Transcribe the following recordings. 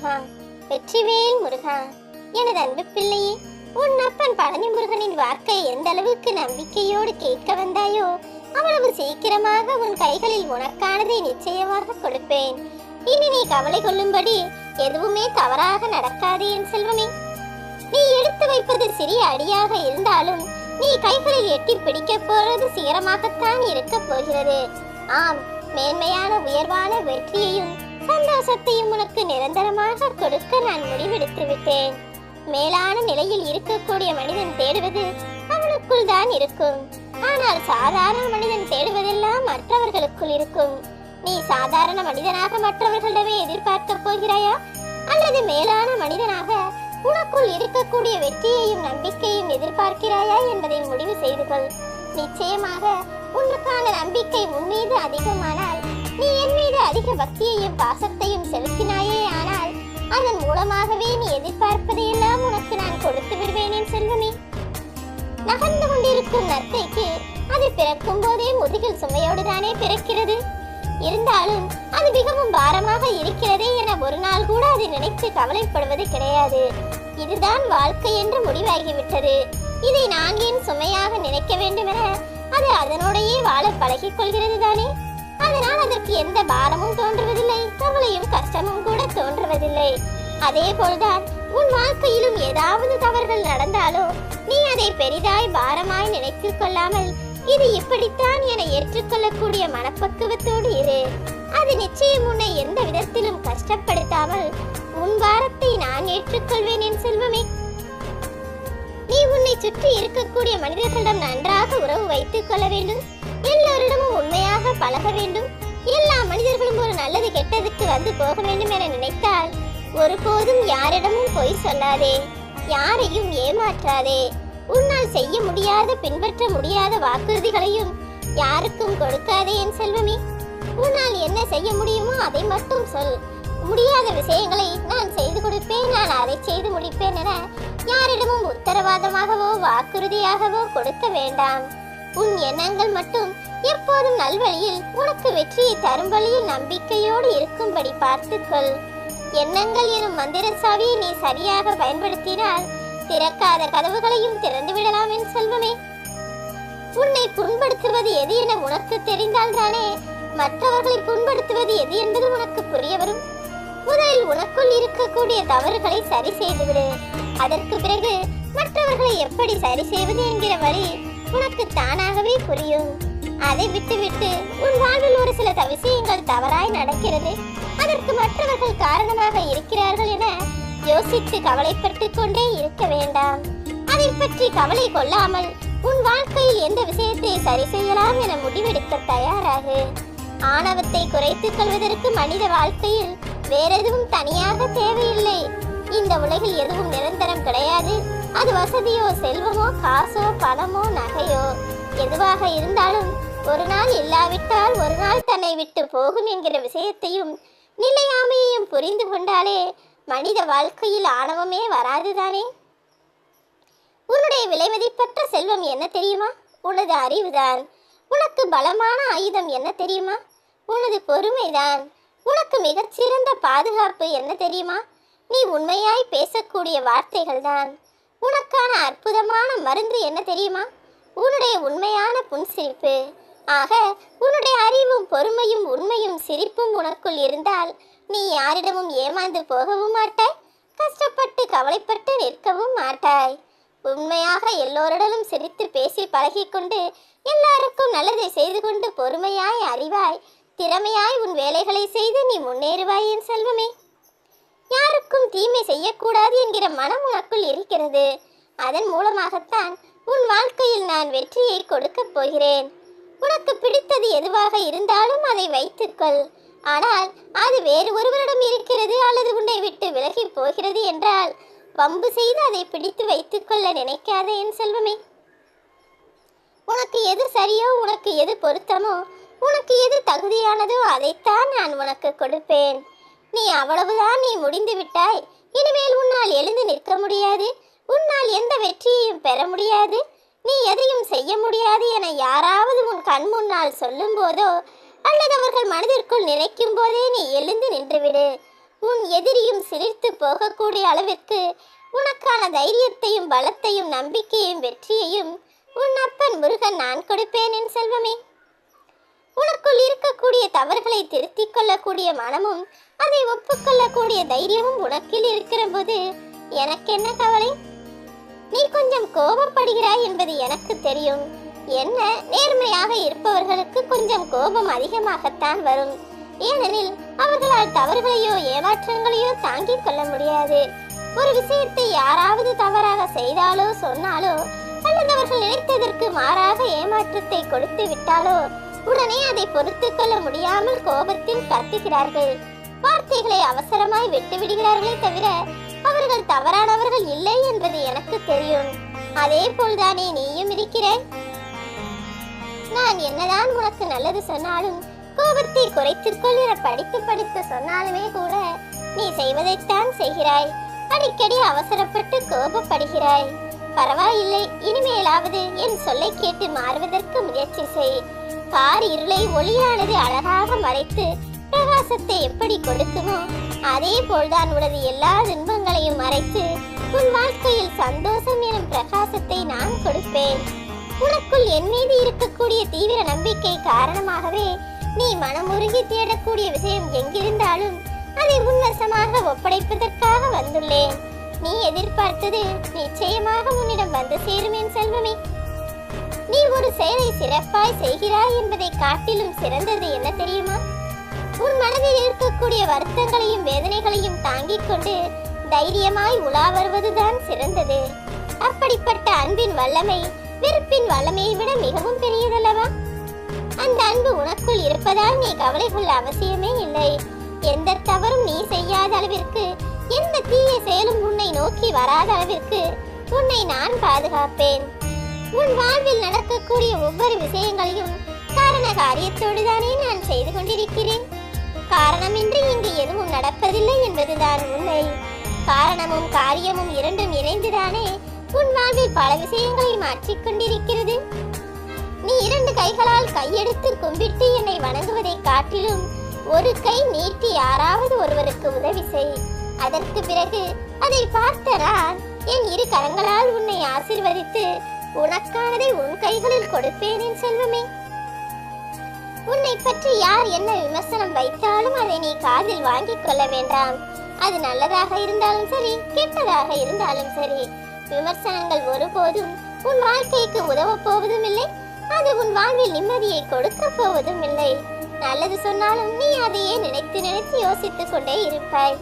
முருகா. வெற்றிவேல் முருகா. எனது அன்பு பிள்ளையே உன் அப்பன் பழனி முருகனின் வார்க்கை எந்த அளவுக்கு நம்பிக்கையோடு கேட்க வந்தாயோ அவ்வளவு சீக்கிரமாக உன் கைகளில் உனக்கானதை நிச்சயமாக கொடுப்பேன். இனி நீ கவலை கொள்ளும்படி எதுவுமே தவறாக நடக்காது என் செல்வமே. நீ எடுத்து வைப்பது சிறிய அடியாக இருந்தாலும் நீ கைகளில் எட்டி பிடிக்கப் போறது சிகரமாகத்தான் இருக்கப் போகிறது. ஆம் மேன்மையான உயர்வான வெற்றியையும் சந்தோஷத்தையும் உனக்கு நிரந்தரமாக கொடுக்க நான் முடிவெடுத்து விட்டேன். மேலான நிலையில் இருக்கக்கூடிய மனிதன் தேடுவது அவனுக்குள் தான் இருக்கும். ஆனால் சாதாரண மனிதன் தேடுவதெல்லாம் மற்றவர்களுக்குள் இருக்கும். நீ சாதாரண மனிதனாக மற்றவர்களிடமே எதிர்பார்க்க போகிறாயா? அல்லது மேலான மனிதனாக உனக்குள் இருக்கக்கூடிய வெற்றியையும் நம்பிக்கையும் எதிர்பார்க்கிறாயா என்பதை முடிவு செய்து கொள். நிச்சயமாக உனக்கான நம்பிக்கை உன் மீது அதிகமான நீ என் மீது அதிக பக்தியையும் பாசத்தையும் செலுத்தினாயே ஆனால் அதன் மூலமாகவே நீ எதிர்பார்ப்பதையெல்லாம் உனக்கு நான் கொடுத்து விடுவேன் என் செல்வமே. நகர்ந்து கொண்டிருக்கும் நத்தைக்கு அது பிறக்கும் போதே முதுகில் சுமையோடு தானே பிறக்கிறது. இருந்தாலும் அது மிகவும் பாரமாக இருக்கிறதே என ஒரு நாள் கூட அது நினைத்து கவலைப்படுவது கிடையாது. இதுதான் வாழ்க்கை என்று முடிவாகிவிட்டது. இதை நான் ஏன் சுமையாக நினைக்க வேண்டும் என அது அதனோடையே வாழ பழகிக் கொள்கிறது தானே? அதனால் அதற்கு எந்த பாரமும் தோன்றுவதில்லை கவலையும் கஷ்டமும் கூட தோன்றுவதில்லை. அதே போல்தான் உன் வாழ்க்கையிலும் ஏதாவது தவறுகள் நடந்தாலோ நீ அதை பெரிதாய் பாரமாய் நினைத்துக் கொள்ளாமல் இது இப்படித்தான் என ஏற்றுக்கொள்ளக்கூடிய மனப்பக்குவத்தோடு இரு. அது நிச்சயம் உன்னை எந்த விதத்திலும் கஷ்டப்படுத்தாமல் உன் வாரத்தை நான் ஏற்றுக்கொள்வேன் என் செல்வமே. நீ உன்னை சுற்றி இருக்கக்கூடிய மனிதர்களிடம் நன்றாக உறவு வைத்துக் கொள்ள வேண்டும். எல்லோரிடமும் உண்மையாக பழக வேண்டும். எல்லா மனிதர்களும் ஒரு நல்லது கெட்டதுக்கு வந்து போக வேண்டும் என நினைத்தால் ஒருபோதும் யாரிடமும் பொய் சொல்லாதே யாரையும் ஏமாற்றாதே. உன்னால் செய்ய முடியாத பின்பற்ற முடியாத வாக்குறுதிகளையும் யாருக்கும் கொடுக்காதே என் செல்வமே. உன்னால் என்ன செய்ய முடியுமோ அதை மட்டும் சொல். முடியாத விஷயங்களை நான் செய்து கொடுப்பேன் நான் அதை செய்து முடிப்பேன் என யாரிடமும் உத்தரவாதமாகவோ வாக்குறுதியாகவோ கொடுக்க வேண்டாம். உன் எண்ணங்கள் மட்டும் எப்போதும் நல்வழியில் உனக்கு வெற்றியை தரும் வழியில் நம்பிக்கையோடு இருக்கும்படி பார்த்துக்கொள். எண்ணங்கள் எனும் மந்திர சாவியை நீ சரியாக பயன்படுத்தினால் திறக்காத கதவுகளையும் திறந்து விடலாம் என் செல்வமே. உன்னை புண்படுத்துவது எது என உனக்கு தெரிந்தால் தானே மற்றவர்களை புண்படுத்துவது எது என்பது உனக்கு புரிய வரும். முதலில் உனக்குள் இருக்கக்கூடிய தவறுகளை சரி செய்துவிடு. அதற்கு பிறகு மற்றவர்களை எப்படி சரி செய்வது என்கிற வழி உனக்கு தானாகவே புரியும். அதை விட்டுவிட்டு உன் வாழ்வில் ஒரு சில விஷயங்கள் தவறாய் நடக்கிறது. அதற்கு மற்றவர்கள் காரணமாக இருக்கிறார்கள் என யோசித்து கவலைப்பட்டு கொண்டே இருக்க வேண்டாம். அதை பற்றி கவலை கொள்ளாமல் உன் வாழ்க்கையில் எந்த விஷயத்தை சரி செய்யலாம் என முடிவெடுக்க தயாராகு. ஆணவத்தை குறைத்துக் கொள்வதற்கு மனித வாழ்க்கையில் வேறெதுவும் தனியாக தேவையில்லை. இந்த உலகில் எதுவும் நிரந்தரம் கிடையாது. அது வசதியோ செல்வமோ காசோ பணமோ நகையோ எதுவாக இருந்தாலும் ஒரு நாள் இல்லாவிட்டால் ஒரு நாள் தன்னை விட்டு போகும் என்கிற விஷயத்தையும் நிலையாமையையும் புரிந்து கொண்டாலே மனித வாழ்க்கையில் ஆணவமே வராதுதானே உன்னுடைய விலைமதிப்பற்ற செல்வம் என்ன தெரியுமா? உனது அறிவுதான். உனக்கு பலமான ஆயுதம் என்ன தெரியுமா? உனது பொறுமைதான். உனக்கு மிகச்சிறந்த பாதுகாப்பு என்ன தெரியுமா? நீ உண்மையாய் பேசக்கூடிய வார்த்தைகள் தான் உனக்கான அற்புதமான மருந்து என்ன தெரியுமா? உன்னுடைய உண்மையான புன்சிரிப்பு ஆக உன்னுடைய அறிவும் பொறுமையும் உண்மையும் சிரிப்பும் உனக்குள் இருந்தால் நீ யாரிடமும் ஏமாந்து போகவும் மாட்டாய் கஷ்டப்பட்டு கவலைப்பட்டு நிற்கவும் மாட்டாய். உண்மையாக எல்லோருடனும் சிரித்து பேசி பழகிக்கொண்டு எல்லாருக்கும் நல்லதை செய்து கொண்டு பொறுமையாய் அறிவாய் திறமையாய் உன் வேலைகளை செய்து நீ முன்னேறுவாய் என் செல்வமே. யாருக்கும் தீமை செய்யக்கூடாது என்கிற மனம் உனக்குள் இருக்கிறது. அதன் மூலமாகத்தான் உன் வாழ்க்கையில் நான் வெற்றியை கொடுக்கப் போகிறேன். உனக்கு பிடித்தது எதுவாக இருந்தாலும் அதை வைத்துக்கொள். ஆனால் அது வேறு ஒருவரிடம் இருக்கிறது அல்லது உன்னை விட்டு விலகி போகிறது என்றால் வம்பு செய்து அதை பிடித்து வைத்துக்கொள்ள நினைக்காதே என் செல்வமே. உனக்கு எது சரியோ உனக்கு எது பொருத்தமோ உனக்கு எது தகுதியானதோ அதைத்தான் நான் உனக்கு கொடுப்பேன். நீ அவ்வளவுதான் நீ முடிந்து விட்டாய். இனிமேல் உன்னால் எழுந்து நிற்க முடியாது. உன்னால் எந்த வெற்றியையும் பெற முடியாது. நீ எதையும் செய்ய முடியாது என யாராவது உன் கண் முன்னால் சொல்லும் போதோ அல்லது அவர்கள் மனதிற்குள் நினைக்கும் போதே நீ எழுந்து நின்றுவிடு. உன் எதிரியும் சிரித்து போகக்கூடிய அளவிற்கு உனக்கான தைரியத்தையும் பலத்தையும் நம்பிக்கையும் வெற்றியையும் உன் அப்பன் முருகன் நான் கொடுப்பேன் என் செல்வமே. உனக்குள் இருக்கக்கூடிய தவறுகளை திருத்திக் கொள்ளக்கூடிய மனமும் அதை ஒப்புக்கொள்ளக்கூடிய தைரியமும் உனக்கில் இருக்கிற போது எனக்கு என்ன கவலை? நீ கொஞ்சம் கோபப்படுகிறாய் என்பது எனக்கு தெரியும். என்ன? நேர்மையாக இருப்பவர்களுக்கு கொஞ்சம் கோபம் அதிகமாகத்தான் வரும். ஏனெனில் அவர்களால் தவறுகளையோ ஏமாற்றங்களையோ தாங்கிக் கொள்ள முடியாது. ஒரு விஷயத்தை யாராவது தவறாக செய்தாலோ சொன்னாலோ அல்லது அவர்கள் நினைத்ததற்கு மாறாக ஏமாற்றத்தை கொடுத்து விட்டாலோ உடனே அதை பொறுத்துக் கொள்ள முடியாமல் கோபத்தில் கத்துகிறார்கள் வார்த்தைகளை அவசரமாய் விட்டு விடுகிறார்களே தவிர அவர்கள் தவறானவர்கள் இல்லை என்பது எனக்கு தெரியும். அதே போல்தானே நீயும் இருக்கிறாய்? நான் என்னதான் உனக்கு நல்லது சொன்னாலும் கோபத்தை குறைத்துக் என படித்து படித்து சொன்னாலுமே கூட நீ செய்வதைத்தான் செய்கிறாய். அடிக்கடி அவசரப்பட்டு கோபப்படுகிறாய். பரவாயில்லை இனிமேலாவது என் சொல்லை கேட்டு மாறுவதற்கு முயற்சி செய். கார் இருளை ஒளியானது அழகாக மறைத்து பிரகாசத்தை எப்படி கொடுக்குமோ அதே போல்தான் உனது எல்லா துன்பங்களையும் மறைத்து உன் வாழ்க்கையில் சந்தோஷம் எனும் பிரகாசத்தை நான் கொடுப்பேன். உனக்குள் என் மீது இருக்கக்கூடிய தீவிர நம்பிக்கை காரணமாகவே நீ மனமுருகி தேடக்கூடிய விஷயம் எங்கிருந்தாலும் அதை உன்வசமாக ஒப்படைப்பதற்காக வந்துள்ளேன். நீ எதிர்பார்த்தது நிச்சயமாக உன்னிடம் வந்து சேரும் என் செல்வமே. நீ ஒரு செயலை சிறப்பாய் செய்கிறாய் என்பதை காட்டிலும் சிறந்தது என்ன தெரியுமா? உன் மனதில் இருக்கக்கூடிய வருத்தங்களையும் வேதனைகளையும் தாங்கிக் கொண்டு தைரியமாய் உலா வருவதுதான் சிறந்தது. அப்படிப்பட்ட அன்பின் வல்லமை வெறுப்பின் வல்லமையை விட மிகவும் பெரியதல்லவா? அந்த அன்பு உனக்குள் இருப்பதால் நீ கவலை கொள்ள அவசியமே இல்லை. எந்த தவறும் நீ செய்யாத அளவிற்கு எந்த தீய செயலும் உன்னை நோக்கி வராத அளவிற்கு உன்னை நான் பாதுகாப்பேன். உன் வாழ்வில் நடக்கக்கூடிய ஒவ்வொரு விஷயங்களையும் காரண காரியத்தோடு தானே நான் செய்து கொண்டிருக்கிறேன். காரணமின்றி இங்கு எதுவும் நடப்பதில்லை என்பதுதான் உண்மை. காரணமும் காரியமும் இரண்டும் இணைந்துதானே உன் வாழ்வில் பல விஷயங்களை மாற்றிக் கொண்டிருக்கிறது. நீ இரண்டு கைகளால் கையெடுத்து கும்பிட்டு என்னை வணங்குவதை காட்டிலும் ஒரு கை நீட்டி யாராவது ஒருவருக்கு உதவி செய். அதற்கு பிறகு அதை பார்த்த நான் என் இரு கரங்களால் உன்னை ஆசீர்வதித்து உனக்கானதை உன் கைகளில் கொடுப்பேன் செல்வமே. உன்னை பற்றி யார் என்ன விமர்சனம் வைத்தாலும் அதை நீ காதில் வாங்கிக் கொள்ள வேண்டாம். அது நல்லதாக இருந்தாலும் சரி கெட்டதாக இருந்தாலும் சரி. விமர்சனங்கள் ஒருபோதும் உன் வாழ்க்கைக்கு உதவப் போவதும் இல்லை அது உன் வாழ்வில் நிம்மதியை கொடுக்க போவதும் இல்லை. நல்லது சொன்னாலும் நீ அதையே நினைத்து நினைத்து யோசித்துக் கொண்டே இருப்பாய்.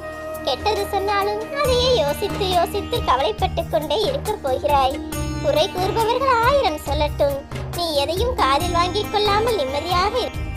கெட்டது சொன்னாலும் அதையே யோசித்து யோசித்து கவலைப்பட்டுக் கொண்டே இருக்க போகிறாய். குறை கூறுபவர்கள் ஆயிரம் சொல்லட்டும். நீ எதையும் காதில் வாங்கிக் கொள்ளாமல் நிம்மதியாக